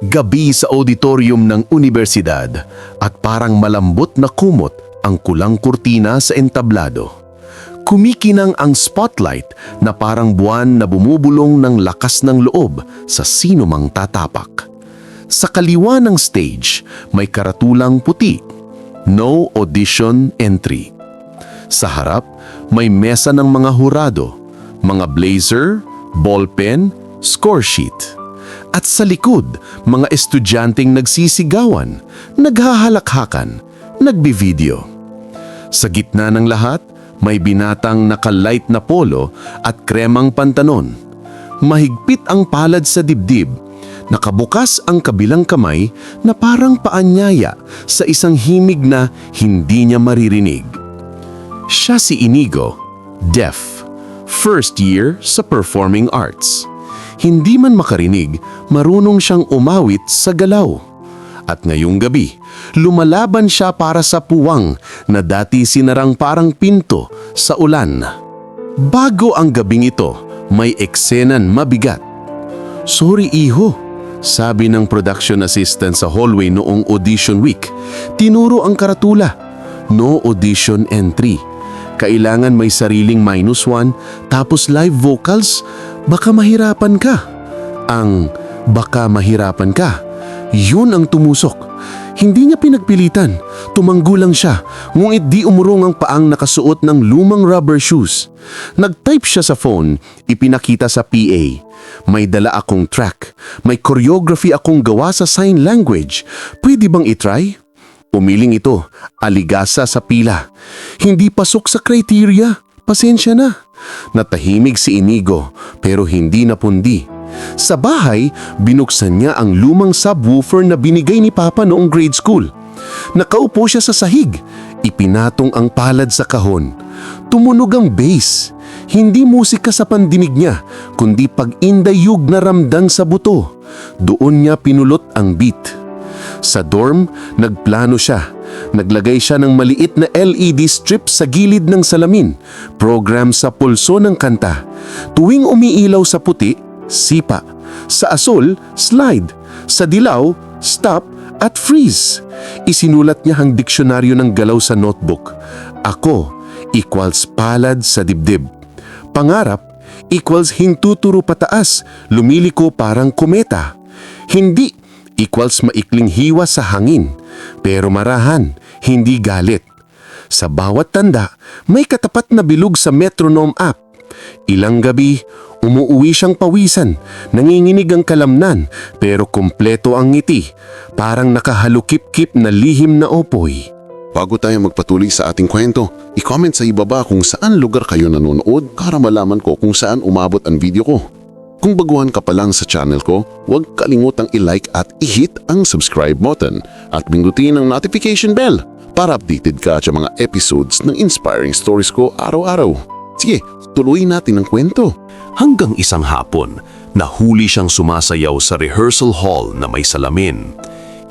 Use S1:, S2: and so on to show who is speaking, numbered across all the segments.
S1: Gabi sa auditorium ng universidad at parang malambot na kumot ang kulang kurtina sa entablado. Kumikinang ang spotlight na parang buwan na bumubulong ng lakas ng loob sa sino mang tatapak. Sa kaliwa ng stage, may karatulang puti. No audition entry. Sa harap, may mesa ng mga hurado, mga blazer, ballpen, score sheet. At sa likod, mga estudyanteng nagsisigawan, naghahalakhakan, nagbivideo. Sa gitna ng lahat, may binatang naka-light na polo at kremang pantanon. Mahigpit ang palad sa dibdib. Nakabukas ang kabilang kamay na parang paanyaya sa isang himig na hindi niya maririnig. Siya si Inigo, deaf, first year sa performing arts. Hindi man makarinig, marunong siyang umawit sa galaw. At ngayong gabi, lumalaban siya para sa puwang na dati sinarang parang pinto sa ulan. Bago ang gabing ito, may eksenan mabigat. Sorry iho, sabi ng production assistant sa hallway noong audition week. Tinuro ang karatula. No audition entry. Kailangan may sariling minus one, tapos live vocals, baka mahirapan ka. Ang baka mahirapan ka, yun ang tumusok. Hindi niya pinagpilitan, tumanggo lang siya, ngunit di umurong ang paang nakasuot ng lumang rubber shoes. Nag-type siya sa phone, ipinakita sa PA. May dala akong track, may choreography akong gawa sa sign language. Pwede bang itry? Umiling ito, aligasa sa pila. Hindi pasok sa criteria, pasensya na. Natahimig si Inigo, pero hindi napundi. Sa bahay, binuksan niya ang lumang subwoofer na binigay ni Papa noong grade school. Nakaupo siya sa sahig. Ipinatong ang palad sa kahon. Tumunog ang bass. Hindi musika sa pandinig niya, kundi pag-indayug na ramdang sa buto. Doon niya pinulot ang beat. Sa dorm, nagplano siya. Naglagay siya ng maliit na LED strip sa gilid ng salamin, program sa pulso ng kanta. Tuwing umiilaw sa puti, sipa. Sa asul, slide. Sa dilaw, stop at freeze. Isinulat niya ang diksyonaryo ng galaw sa notebook. Ako equals palad sa dibdib. Pangarap equals hintuturo pataas, lumiliko parang kometa. Hindi equals maikling hiwa sa hangin, pero marahan, hindi galit. Sa bawat tanda, may katapat na bilog sa metronome app. Ilang gabi, umuuwi siyang pawisan, nanginginig ang kalamnan, pero kumpleto ang ngiti, parang nakahalukip-kip na lihim na opoy.
S2: Bago tayo magpatuloy sa ating kwento, i-comment sa ibaba kung saan lugar kayo nanonood para malaman ko kung saan umabot ang video ko. Kung baguhan ka pa lang sa channel ko, huwag kalimutang i-like at i-hit ang subscribe button at pindutin ang notification bell para updated ka sa mga episodes ng inspiring stories ko araw-araw. Sige, tuloy natin ang kwento.
S3: Hanggang isang hapon, nahuli siyang sumasayaw sa rehearsal hall na may salamin.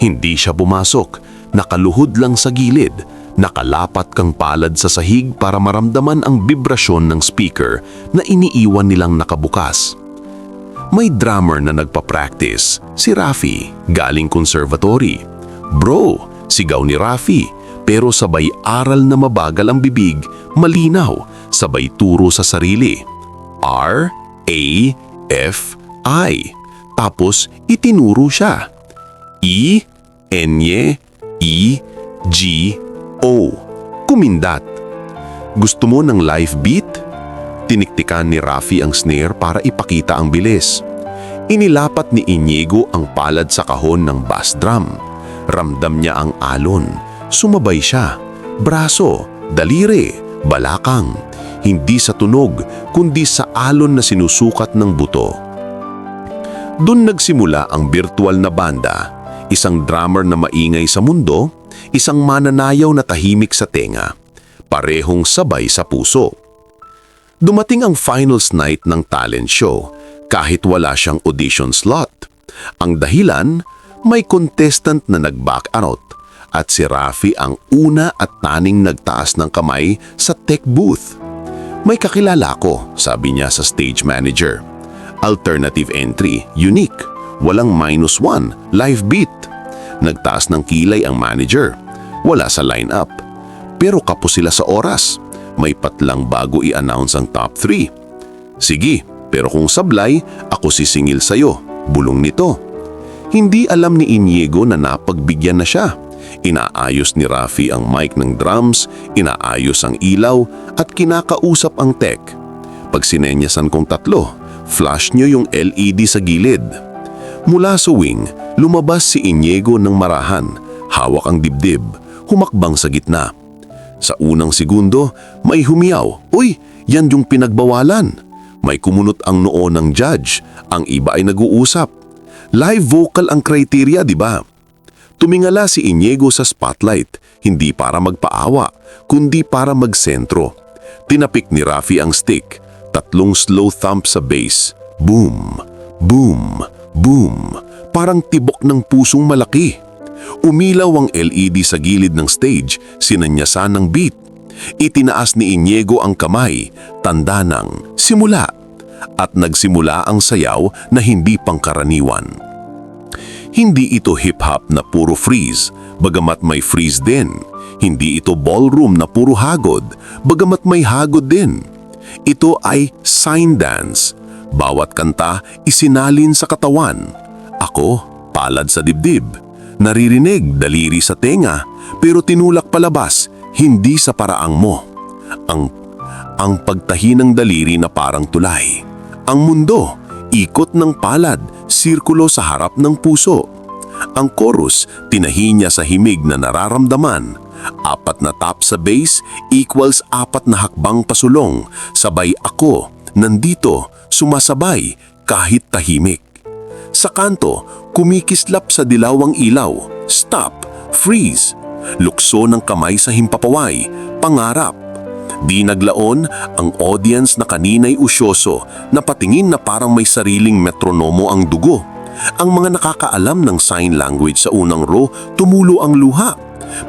S3: Hindi siya pumasok, nakaluhod lang sa gilid, nakalapat kang palad sa sahig para maramdaman ang vibrasyon ng speaker na iniiwan nilang nakabukas. May drummer na nagpa-practice, si Rafi, galing conservatory. Bro, sigaw ni Rafi, pero sabay aral na mabagal ang bibig, malinaw, sabay turo sa sarili. R, A, F, I. Tapos itinuro siya. E, Enye, E, G, O. Kumindat. Gusto mo ng live beat? Tiniktikan ni Rafi ang snare para ipakita ang bilis. Inilapat ni Inigo ang palad sa kahon ng bass drum. Ramdam niya ang alon. Sumabay siya. Braso, daliri, balakang. Hindi sa tunog, kundi sa alon na sinusukat ng buto. Doon nagsimula ang virtual na banda, isang drummer na maingay sa mundo, isang mananayaw na tahimik sa tenga, parehong sabay sa puso. Dumating ang finals night ng talent show kahit wala siyang audition slot. Ang dahilan, may contestant na nag-back out at si Rafi ang una at taning nagtaas ng kamay sa tech booth. May kakilala ko, sabi niya sa stage manager. Alternative entry, unique.
S1: Walang minus one, live beat. Nagtaas ng kilay ang manager. Wala sa lineup. Pero kapos sila sa oras. May patlang bago i-announce ang top 3. Sige, pero kung sablay, ako sisingil sa'yo. Bulong nito. Hindi alam ni Inigo na napagbigyan na siya. Inaayos ni Rafi ang mic ng drums, inaayos ang ilaw, at kinakausap ang tech. Pag sinenyasan kong tatlo, flash nyo yung LED sa gilid. Mula sa wing, lumabas si Inigo ng marahan, hawak ang dibdib, humakbang sa gitna. Sa unang segundo, may humiyaw, Uy, yan yung pinagbawalan. May kumunot ang noo ng judge, ang iba ay nag-uusap. Live vocal ang kriteria, di ba? Tumingala si Inigo sa spotlight, hindi para magpaawa, kundi para magsentro. Tinapik ni Rafi ang stick, tatlong slow thump sa bass. Boom, boom, boom, parang tibok ng pusong malaki. Umilaw ang LED sa gilid ng stage, sinanyasan ng beat. Itinaas ni Inigo ang kamay, tanda ng simula. At nagsimula ang sayaw na hindi pangkaraniwan. Hindi ito hip-hop na puro freeze, bagamat may freeze din. Hindi ito ballroom na puro hagod, bagamat may hagod din. Ito ay sign dance. Bawat kanta isinalin sa katawan. Ako, palad sa dibdib. Naririnig, daliri sa tenga, pero tinulak palabas, hindi sa paraang mo. Ang, ang pagtahi ng daliri na parang tulay. Ang mundo, ikot ng palad, sirkulo sa harap ng puso. Ang chorus, tinahi niya sa himig na nararamdaman. Apat na tap sa bass equals apat na hakbang pasulong. Sabay ako, nandito, sumasabay, kahit tahimik. Sa kanto, kumikislap sa dilawang ilaw. Stop, freeze. Lukso ng kamay sa himpapaway, pangarap. Di naglaon, ang audience na kanina'y usyoso, napatingin na parang may sariling metronomo ang dugo. Ang mga nakakaalam ng sign language sa unang row, tumulo ang luha.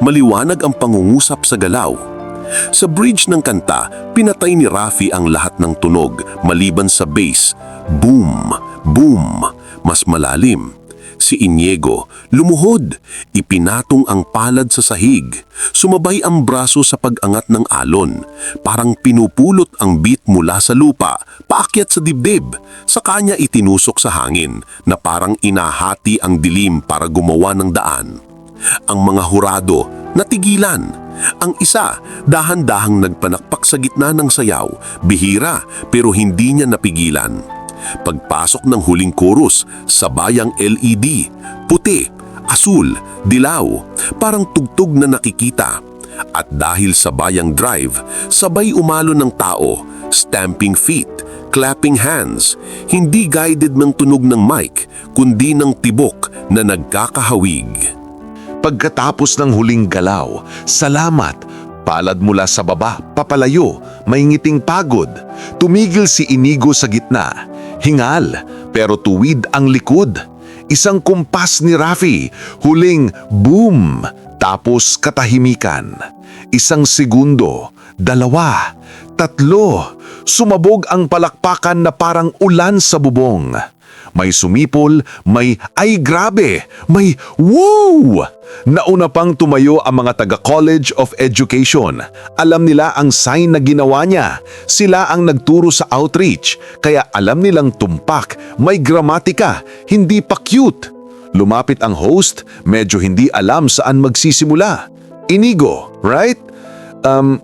S1: Maliwanag ang pangungusap sa galaw. Sa bridge ng kanta, pinatay ni Rafi ang lahat ng tunog maliban sa bass. Boom, boom, mas malalim. Si Iniego, lumuhod, ipinatong ang palad sa sahig. Sumabay ang braso sa pag-angat ng alon. Parang pinupulot ang beat mula sa lupa, paakyat sa dibdib. Sa kanya itinusok sa hangin na parang inahati ang dilim para gumawa ng daan. Ang mga hurado, natigilan. Ang isa, dahan-dahang nagpanakpak sa gitna ng sayaw, bihira pero hindi niya napigilan. Pagpasok ng huling chorus, sabayang LED, puti, asul, dilaw, parang tugtog na nakikita. At dahil sabayang drive, sabay umalo ng tao, stamping feet, clapping hands, hindi guided ng tunog ng mic, kundi ng tibok na nagkakahawig.
S4: Pagkatapos ng huling galaw, salamat, palad mula sa baba, papalayo, may ngiting pagod. Tumigil si Inigo sa gitna. Hingal, pero tuwid ang likod. Isang kumpas ni Rafi, huling boom, tapos katahimikan. Isang segundo, dalawa, tatlo, sumabog ang palakpakan na parang ulan sa bubong. May sumipol, may ay grabe, may woo! Nauna pang tumayo ang mga taga-College of Education. Alam nila ang sign na ginawa niya. Sila ang nagturo sa outreach, kaya alam nilang tumpak, may gramatika, hindi pa cute. Lumapit ang host, medyo hindi alam saan magsisimula. Inigo, right? Um,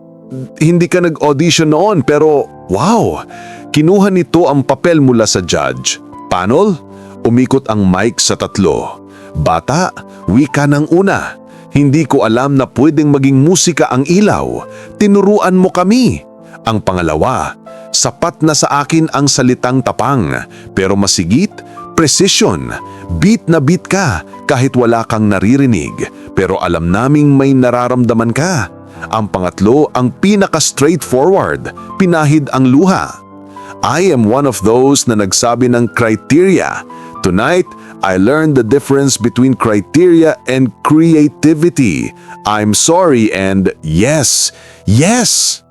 S4: hindi ka nag-audition noon pero wow! Kinuha nito ang papel mula sa judge. Panel, umikot ang mic sa tatlo. Bata, wika ng una. Hindi ko alam na pwedeng maging musika ang ilaw. Tinuruan mo kami. Ang pangalawa, sapat na sa akin ang salitang tapang, pero masigit, precision. Beat na beat ka kahit wala kang naririnig, pero alam naming may nararamdaman ka. Ang pangatlo, ang pinaka-straightforward, pinahid ang luha. I am one of those na nagsabi ng criteria. Tonight, I learned the difference between criteria and creativity. I'm sorry and yes, yes!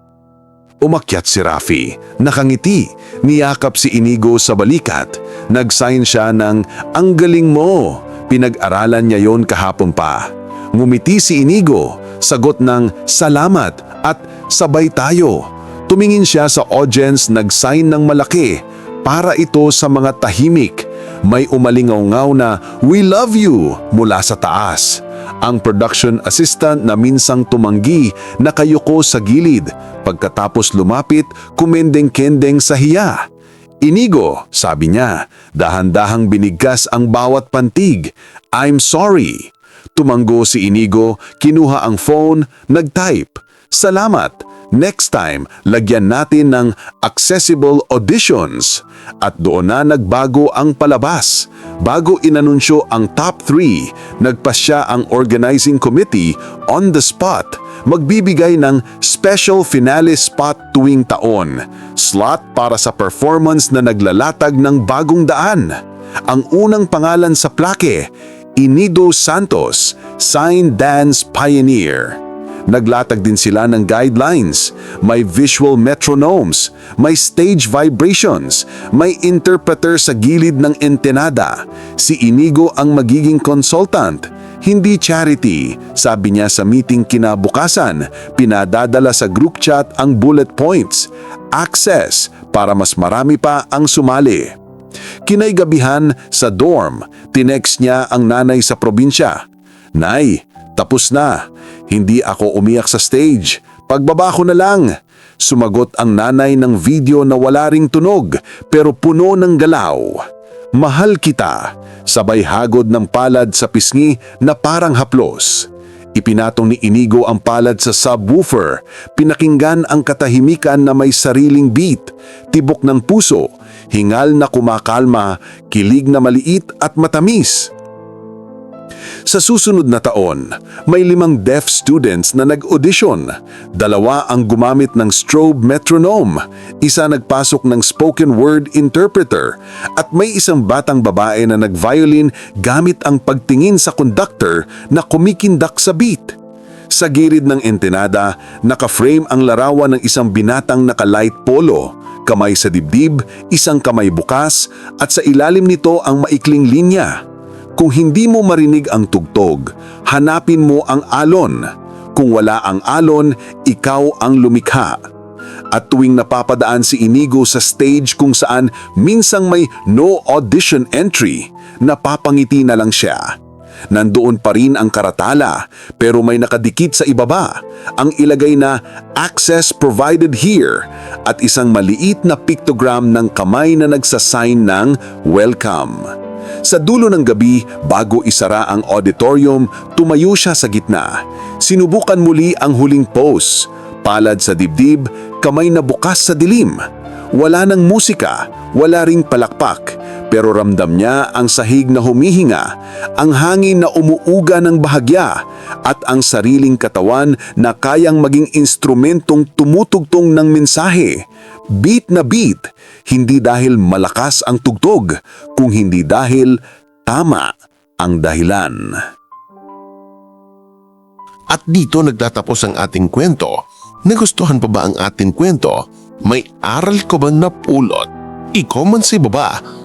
S4: Umakyat si Rafi, nakangiti, niyakap si Inigo sa balikat. Nag-sign siya ng, ang galing mo, pinag-aralan niya yon kahapon pa. Ngumiti si Inigo, sagot ng salamat at sabay tayo. Tumingin siya sa audience, nag-sign ng malaki para ito sa mga tahimik. May umalingaw na we love you mula sa taas. Ang production assistant na minsang tumanggi nakayuko sa gilid. Pagkatapos lumapit, kumendeng-kendeng sa hiya. Inigo, sabi niya, dahan-dahang binigkas ang bawat pantig. I'm sorry. Tumanggo si Inigo, kinuha ang phone, nag-type. Salamat. Next time, lagyan natin ng accessible auditions. At doon na nagbago ang palabas. Bago inanunsyo ang top 3, nagpasya ang organizing committee on the spot. Magbibigay ng special finale spot tuwing taon. Slot para sa performance na naglalatag ng bagong daan. Ang unang pangalan sa plake, Inido Santos, Sign Dance Pioneer. Naglatag din sila ng guidelines, may visual metronomes, may stage vibrations, may interpreter sa gilid ng entenada. Si Inigo ang magiging consultant, hindi charity, sabi niya sa meeting kinabukasan. Pinadadala sa group chat ang bullet points, access para mas marami pa ang sumali. Kinaygabihan sa dorm, tinext niya ang nanay sa probinsya. Nay, tapos na. Hindi ako umiyak sa stage. Pagbaba ko na lang. Sumagot ang nanay ng video na wala ring tunog pero puno ng galaw. Mahal kita. Sabay hagod ng palad sa pisngi na parang haplos. Ipinatong ni Inigo ang palad sa subwoofer. Pinakinggan ang katahimikan na may sariling beat, tibok ng puso, hingal na kumakalma, kilig na maliit at matamis. Sa susunod na taon, may limang deaf students na nag-audition. Dalawa ang gumamit ng strobe metronome, isa nagpasok ng spoken word interpreter, at may isang batang babae na nag-violin gamit ang pagtingin sa conductor na kumikindak sa beat. Sa gilid ng entenada, naka-frame ang larawan ng isang binatang naka-light polo, kamay sa dibdib, isang kamay bukas, at sa ilalim nito ang maikling linya. Kung hindi mo marinig ang tugtog, hanapin mo ang alon. Kung wala ang alon, ikaw ang lumikha. At tuwing napapadaan si Inigo sa stage kung saan minsang may no audition entry, napapangiti na lang siya. Nandoon pa rin ang karatala pero may nakadikit sa ibaba ang ilagay na access provided here at isang maliit na pictogram ng kamay na nagsasign ng welcome. Sa dulo ng gabi, bago isara ang auditorium, tumayo siya sa gitna. Sinubukan muli ang huling pose. Palad sa dibdib, kamay na bukas sa dilim. Wala ng musika, wala ring palakpak, pero ramdam niya ang sahig na humihinga, ang hangin na umuuga ng bahagya, at ang sariling katawan na kayang maging instrumentong tumutugtong ng mensahe. Beat na beat, hindi dahil malakas ang tugtog, kung hindi dahil tama ang dahilan.
S5: At dito nagtatapos ang ating kwento. Nagustuhan pa ba ang ating kwento? May aral ko ba napulot? I-comment sa baba.